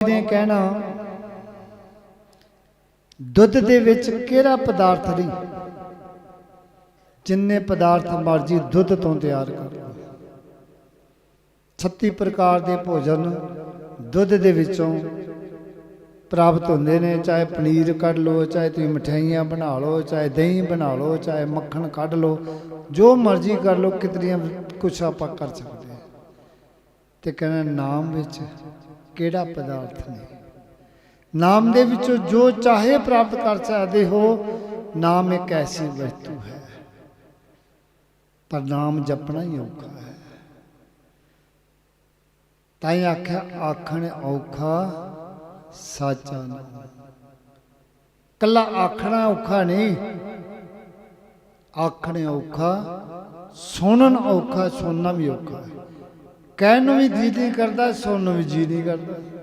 ਨੇ ਕਹਿਣਾ, ਦੁੱਧ ਦੇ ਵਿੱਚ ਕਿਹੜਾ ਪਦਾਰਥ ਨਹੀਂ? ਜਿੰਨੇ ਪਦਾਰਥ ਮਰਜ਼ੀ ਦੁੱਧ ਤੋਂ ਤਿਆਰ ਕਰ 36 ਪ੍ਰਕਾਰ ਦੇ ਭੋਜਨ ਦੁੱਧ ਦੇ ਵਿੱਚੋਂ ਪ੍ਰਾਪਤ ਹੁੰਦੇ ਨੇ, ਚਾਹੇ ਪਨੀਰ ਕੱਢ ਲਓ, ਚਾਹੇ ਤੁਸੀਂ ਮਠਿਆਈਆਂ ਬਣਾ ਲਓ, ਚਾਹੇ ਦਹੀਂ ਬਣਾ ਲਓ, ਚਾਹੇ ਮੱਖਣ ਕੱਢ ਲਓ, ਜੋ ਮਰਜ਼ੀ ਕਰ ਲਓ, ਕਿਤਨੀਆਂ ਕੁਛ ਆਪਾਂ ਕਰ ਸਕਦੇ ਤੇ ਕਹਿੰਦਾ ਨਾਮ ਵਿੱਚ ਕਿਹੜਾ ਪਦਾਰਥ ਨਹੀਂ ਨਾਮ ਦੇ ਵਿੱਚੋਂ ਜੋ ਚਾਹੇ ਪ੍ਰਾਪਤ ਕਰ ਸਕਦੇ ਹੋ, ਨਾਮ ਇੱਕ ਐਸੀ ਵਸਤੂ ਹੈ। ਪਰ ਨਾਮ ਜਪਣਾ ਹੀ ਔਖਾ ਹੈ। ਤਾਂ ਹੀ ਆਖਿਆ, ਆਖਣ ਔਖਾ ਸਾਚਾ ਨਾਮ। ਕੱਲਾ ਆਖਣਾ ਔਖਾ ਨਹੀਂ, ਆਖਣ ਔਖਾ, ਸੁਣਨ ਔਖਾ, ਸੁਣਨਾ ਵੀ ਔਖਾ ਹੈ। ਕਹਿਣ ਨੂੰ ਵੀ ਜੀ ਨਹੀਂ ਕਰਦਾ ਸੁਣਨ ਨੂੰ ਵੀ ਜੀ ਨਹੀਂ ਕਰਦਾ।